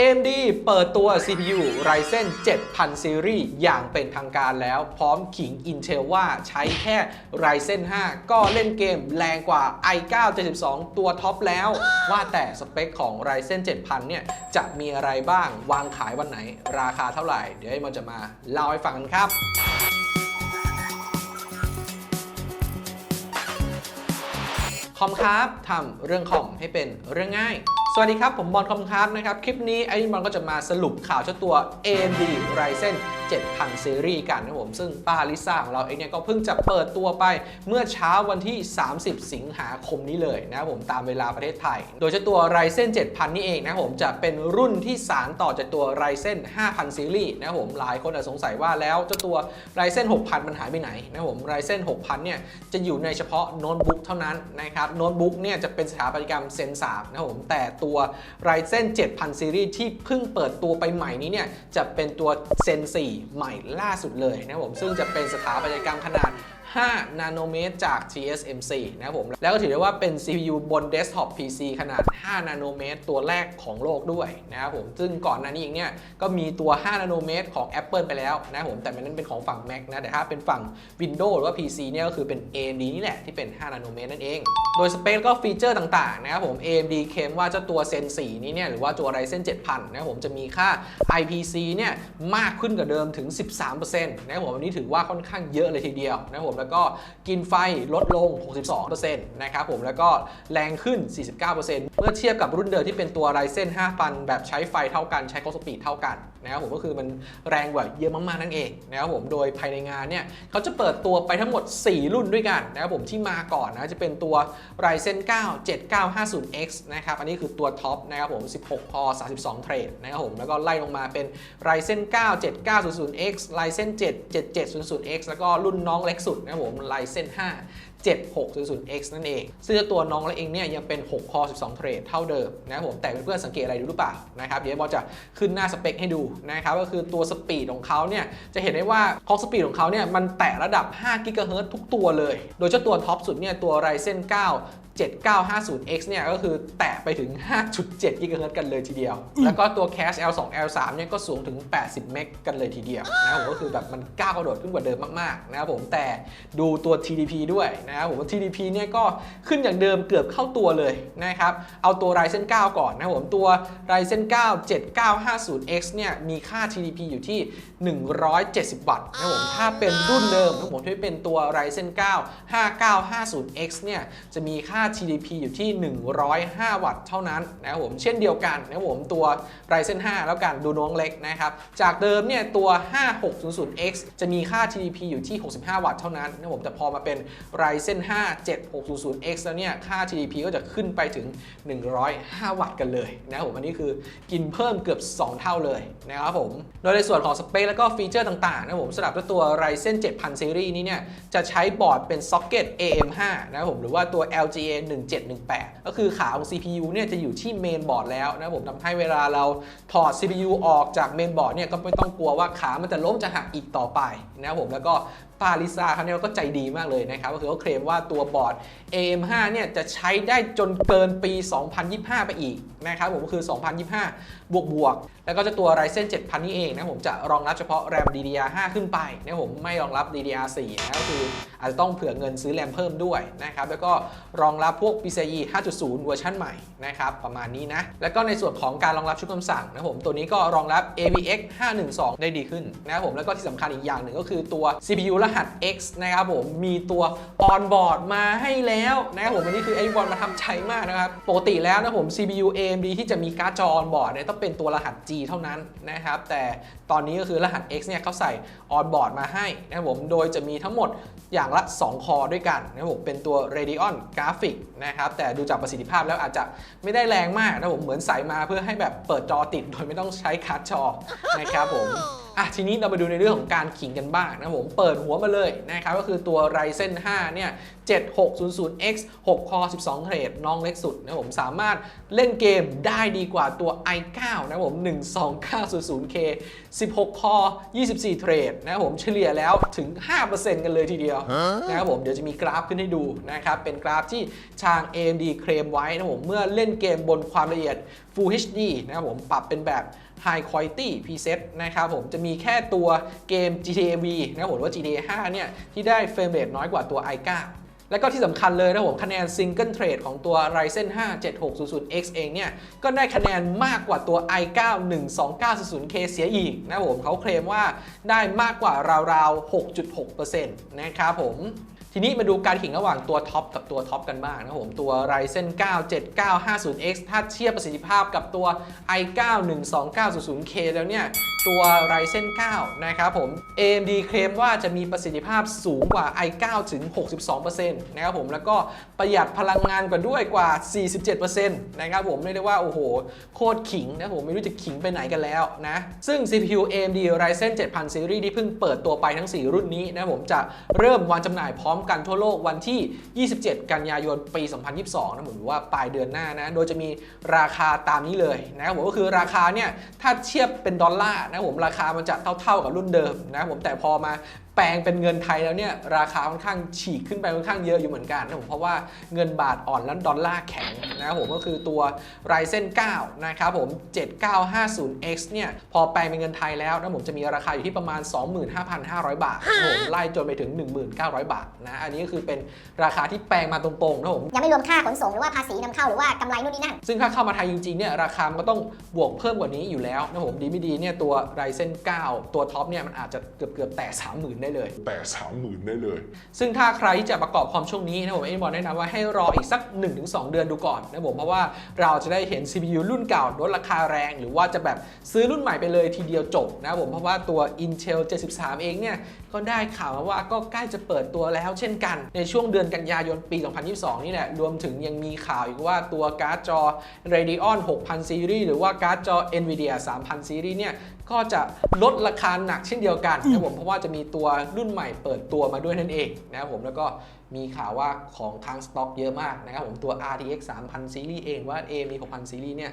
AMD เปิดตัว CPU Ryzen 7000 Series อย่างเป็นทางการแล้ว พร้อมขิง Intel ว่าใช้แค่ Ryzen 5 ก็เล่นเกมแรงกว่า i9 72 ตัวท็อปแล้ว ว่าแต่สเปคของ Ryzen 7000 เนี่ย จะมีอะไรบ้างวางขายวันไหน ราคาเท่าไหร่ เดี๋ยวมันจะมาเล่าให้ฟังกันครับคอมครับทำเรื่องคอมให้เป็นเรื่องง่าย สวัสดีครับ ผมบอลคอมครับนะครับ คลิปนี้ไอ้บอลก็จะมาสรุปข่าวเจ้าตัว AMD Ryzen 7000 Series กันนะครับผมซึ่งป้าลิซ่าของเราเองเนี่ยก็เพิ่งจะเปิดตัวไปเมื่อเช้าวันที่ 30 สิงหาคมนี้เลยนะครับผมตามเวลาประเทศไทย โดยเจ้าตัว Ryzen 7000 นี่เองนะครับผมจะเป็นรุ่นที่สานต่อจากตัว Ryzen 5000 Series นะครับผมหลายคนอาจสงสัยว่าแล้วเจ้าตัว Ryzen 6000 มันหายไปไหนนะครับผม Ryzen 6000 เนี่ยจะอยู่ในเฉพาะโน้ตบุ๊กเท่านั้นนะครับโน้ตบุ๊กเนี่ยจะเป็นสถาปัตยกรรม Zen 3นะครับผมแต่ตัว Ryzen 7000 Series ที่เพิ่งเปิดตัวไปใหม่นี้เนี่ย จะเป็นตัว Zen 4 ใหม่ล่าสุดเลยนะครับผม ซึ่งจะเป็นสถาปัตยกรรมขนาด 5 นาโนเมตรจาก TSMC นะครับผม แล้วก็ถือได้ว่าเป็น CPU บน Desktop PC ขนาด 5 นาโนเมตรตัวแรกของโลกด้วยนะครับผม ซึ่งก่อนหน้านี้เองเนี่ย ก็มีตัว 5 นาโนเมตรของ Apple ไปแล้วนะครับผม แต่มันนั้นเป็นของฝั่ง Mac นะ แต่ถ้าเป็นฝั่ง Windows หรือว่า PC เนี่ยก็คือเป็น AMD นี่แหละที่เป็น 5 นาโนเมตรนั่นเอง โดยสเปคก็ฟีเจอร์ต่างๆนะครับผม AMD เคลมว่าเจ้าตัว Zen 4นี้เนี่ยหรือว่าตัว Ryzen 7000นะครับผมจะมีค่า IPC เนี่ยมากขึ้นกว่าเดิมถึง 13%นะครับผมอันนี้ถือว่าค่อนข้างเยอะเลยทีเดียวนะครับผมแล้วก็กินไฟลดลง 62%นะครับผมแล้วก็แรงขึ้น 49%เมื่อเทียบกับรุ่นเดิมที่เป็นตัวไรเซน5ปัน แบบใช้ไฟเท่ากันใช้โคสปีดเท่ากันนะครับผมก็คือมันแรงกว่าเยอะมากๆนั่นเองนะครับผมโดยภายในงานเนี่ยเขาจะเปิดตัวไปทั้งหมด 4 รุ่นด้วยกันนะครับผมที่มาก่อนนะจะเป็นตัว Ryzen 9 7950X นะครับอันนี้คือตัวท็อปนะครับผม 16 คอ 32 เทรดนะครับผมแล้วก็ไล่ลงมาเป็น Ryzen 9 7900X Ryzen 7 7700X แล้วก็รุ่นน้องเล็กสุดนะครับผม Ryzen 5 7600X นั่นเอง ซึ่งเจ้าตัวน้องและเองเนี่ยยังเป็น 6 คอ 12 เทรดเท่าเดิมนะครับผมแต่เพื่อนๆสังเกตอะไรดูหรือเปล่านะครับเดี๋ยวบอลจะขึ้นหน้าสเปคให้ดูนะครับก็คือตัวสปีดของเขาเนี่ยจะเห็นได้ว่าคล็อกสปีดของเขาเนี่ยมันแตะระดับ5กิกะเฮิรตซ์ทุกตัวเลย โดยเจ้าตัวท็อปสุดเนี่ยตัวไรเซน9 7950X เนี่ยก็คือแตะไปถึง 5.7กิกะเฮิรตซ์กันเลยทีเดียว แล้วก็ตัว Cache L2 L3 เนี่ยก็สูงถึง 80 เมกกันเลยทีเดียวนะครับผมก็คือแบบมันก้าวกระโดดขึ้นกว่าเดิมมากๆนะครับผมแต่ดูตัว TDP ด้วยนะครับผมว่า TDP เนี่ยก็ขึ้นอย่างเดิมเกือบเข้าตัวเลยนะครับเอาตัว Ryzen 9 ก่อนนะครับผมตัว Ryzen 9 7950X เนี่ยมีค่า TDP อยู่ที่ 170 วัตต์นะครับผมถ้าเป็นรุ่นเดิมนะครับผมที่เป็นตัว Ryzen 9 5950X เนี่ยจะมีค่า TDP อยู่ที่ 105 วัตต์เท่านั้นนะครับผมเช่นเดียวกันนะครับผมตัว Ryzen 5 แล้วกันดูน้องเล็กนะครับจากเดิมเนี่ยตัว 5600X จะมีค่า TDP อยู่ที่ 65 วัตต์เท่านั้นนะครับผมแต่พอมาเป็น Ryzen 5 7600X แล้วเนี่ยค่า TDP ก็จะขึ้นไปถึง 105 วัตต์กันเลยนะครับผมอันนี้คือกินเพิ่มเกือบ 2 เท่าเลยนะครับผมโดยในส่วนของสเปคแล้วก็ฟีเจอร์ต่างๆนะครับผมสำหรับตัว Ryzen 7000 Series นี้เนี่ยจะใช้บอร์ดเป็นซ็อกเก็ต AM5 นะครับผมหรือว่าตัว LGA 1718 ก็คือขาของ CPU เนี่ยจะอยู่ที่เมนบอร์ดแล้วนะครับผมทำให้เวลาเราถอด CPU ออกจากเมนบอร์ดเนี่ยก็ไม่ต้องกลัวว่าขามันจะล้มจะหักอีกต่อไปนะครับผมแล้วก็ ป้าลิซ่าเขาเนี่ยก็ใจดีมากเลยนะครับก็คือเขาเคลมว่าตัวบอร์ด AM5 เนี่ยจะใช้ได้จนเกินปี 2025 ไปอีกนะครับผมก็คือ 2025 บวกบวกๆแล้วก็จะตัว Ryzen 7000 นี่เองนะผมจะรองรับเฉพาะ RAM DDR5 ขึ้นไปนะผมไม่รองรับ DDR4 นะก็คืออาจจะต้องเผื่อเงินซื้อแรมเพิ่มด้วยนะครับแล้วก็รองรับพวก PCIe 5.0 เวอร์ชันใหม่นะครับประมาณนี้นะแล้วก็ในส่วนของการรองรับชุดคำสั่งนะผมตัวนี้ก็รองรับ AVX 512 ได้ดีขึ้นนะครับผมแล้วก็ที่สำคัญอีกอย่างหนึ่งก็คือตัว CPU รหัส X นะครับผมมีตัว on board มาให้แล้วนะครับผมอันนี้คือไอ้บอลมาทำใจมากนะครับ ปกติแล้วนะผม CPU AMD ที่จะมีการ์ดจอ on board เนี่ยต้องเป็นตัวรหัส G เท่านั้นนะครับ แต่ตอนนี้ก็คือรหัส X เนี่ยเขาใส่ on board มาให้นะครับผมโดยจะมีทั้งหมดอย่างละ 2 คอด้วยกันนะครับผมเป็นตัว Radeon Graphic นะครับแต่ดูจากประสิทธิภาพแล้วอาจจะไม่ได้แรงมากนะผมเหมือนใส่มาเพื่อให้แบบเปิดจอติดโดยไม่ต้องใช้การ์ดจอนะครับผม อะทีนี้เรามาดูในเรื่องของการขิงกันบ้างนะผมเปิดหัวมาเลยนะครับก็คือตัว Ryzen 5 เนี่ย 7600X 6คอ12 เทรดน้องเล็กสุดนะผมสามารถเล่นเกมได้ดีกว่าตัว i9 นะผม 12900K 16คอ24 เทรดนะผมเฉลี่ยแล้วถึง 5%กันเลยทีเดียวนะครับผมเดี๋ยวจะมีกราฟขึ้นให้ดูนะครับ เป็นกราฟที่ทาง AMD เคลมไว้นะผมเมื่อเล่นเกมบนความละเอียด Full HD นะครับผมปรับเป็นแบบ High Quality Preset นะครับผมจะมีแค่ตัวเกม GTA V นะครับผมหรือว่า GTA 5 เนี่ย ที่ได้เฟรมเรทน้อยกว่าตัว i9 และก็ที่สำคัญเลยนะครับผมคะแนน Single Trade ของตัว Ryzen 5 7600X เองเนี่ย ก็ได้คะแนนมากกว่าตัว i9 12900K เสียอีกนะครับผมเขาเคลมว่าได้มากกว่าราวๆ 6.6%นะครับผม ทีนี้มาดูการขิงระหว่างตัวท็อปกับตัวท็อปกันบ้างนะครับผม ตัว Ryzen 9 7950X ถ้าเทียบประสิทธิภาพกับตัว i9 12900K แล้วเนี่ย ตัว Ryzen 9 นะครับผม AMD เคลมว่าจะมีประสิทธิภาพสูงกว่า i9 ถึง 62%นะครับผม แล้วก็ประหยัดพลังงานกว่าด้วยกว่า 47%นะครับผม เรียกได้ว่า โอ้โห โคตรขิงนะผม ไม่รู้จะขิงไปไหนกันแล้วนะ ซึ่ง CPU AMD Ryzen 7000 Series ที่เพิ่งเปิดตัวไปทั้ง 4 รุ่นนี้นะผมจะเริ่มวางจำหน่ายพร้อมกันทั่วโลกวันที่ 27 กันยายนปี 2022 นะผมหรือว่าปลายเดือนหน้านะ โดยจะมีราคาตามนี้เลยนะครับผมก็คือราคาเนี่ยถ้าเทียบเป็นดอลลาร์นะผมราคามันจะเท่าๆกับรุ่นเดิมนะผมแต่พอมาแปลงเป็นเงินไทยแล้วเนี่ยราคาค่อนข้างฉีกขึ้นไปค่อนข้างเยอะอยู่เหมือนกันนะผมเพราะว่าเงินบาทอ่อนแล้วดอลลาร์แข็ง นะครับผมก็คือตัว Ryzen 9 นะครับผม 7950X เนี่ยพอแปลงเป็นเงินไทยแล้วนะผมจะมีราคาอยู่ที่ประมาณ 25,500 บาทนะผมไล่จนไปถึง 19,000 บาทนะอันนี้ก็คือเป็นราคาที่แปลงมาตรงๆนะผมยังไม่รวมค่าขนส่งหรือว่าภาษีนำเข้าหรือว่ากำไรนู่นนี่นั่นซึ่งถ้าเข้ามาไทยจริงๆเนี่ยราคามันก็ต้องบวกเพิ่มกว่านี้อยู่แล้วนะผมดีไม่ดีเนี่ยตัว Ryzen 9 ตัวท็อปเนี่ยมันอาจจะเกือบเกือบๆแต่ 30,000 ได้เลย แต่สามหมื่นได้เลย ซึ่งถ้าใครที่จะประกอบคอมช่วงนี้นะผมเอ็นบอลแนะนำว่าให้รออีกสัก 1-2 เดือนดูก่อนนะผมเพราะว่าเราจะได้เห็น CPU รุ่นเก่าลดราคาแรง หรือว่าจะแบบซื้อรุ่นใหม่ไปเลยทีเดียวจบนะผมเพราะว่าตัว Intel 73 เองเนี่ยก็ได้ข่าวมาว่าก็ใกล้จะเปิดตัวแล้วเช่นกัน ในช่วงเดือนกันยายนปี 2022 นี่แหละรวมถึงยังมีข่าวอีกว่าตัวการ์ดจอ Radeon 6000 Series หรือว่าการ์ดจอ Nvidia 3000 Series เนี่ยก็จะลดราคาหนักเช่นเดียวกันนะผมเพราะว่าจะมีตัวรุ่นใหม่เปิดตัวมาด้วยนั่นเองนะครับผมแล้วก็ มีข่าวว่าของค้างสต็อกเยอะมากนะครับผมตัว RTX 3000 Series เองว่า AMD 6000 Series เนี่ย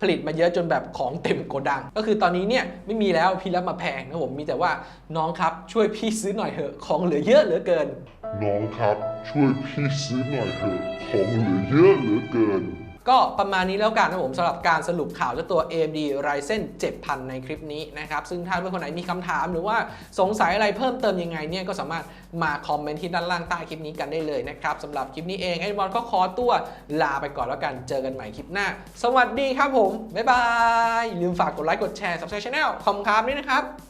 ผลิตมาเยอะจนแบบของเต็มโกดัง ก็คือตอนนี้เนี่ยไม่มีแล้วพี่รับมาแพงนะผมมีแต่ว่าน้องครับช่วยพี่ซื้อหน่อยเถอะของเหลือเยอะเหลือเกิน น้องครับช่วยพี่ซื้อหน่อยเถอะของเหลือเยอะเหลือเกิน ก็ประมาณนี้แล้วกันนะผมสำหรับการสรุปข่าวเจ้าตัว AMD Ryzen 7000 ในคลิปนี้นะครับ ซึ่งถ้าเพื่อนคนไหนมีคำถามหรือว่าสงสัยอะไรเพิ่มเติมยังไงเนี่ยก็สามารถมาคอมเมนต์ที่ด้านล่างใต้คลิปนี้กันได้เลยนะครับสำหรับคลิปนี้เองไอ้บอลก็ขอตัวลาไปก่อนแล้วกันเจอกันใหม่คลิปหน้า สวัสดีครับผมบ๊ายบายลืมฝากกดไลค์กดแชร์ subscribe channel คอมครับด้วยนะครับ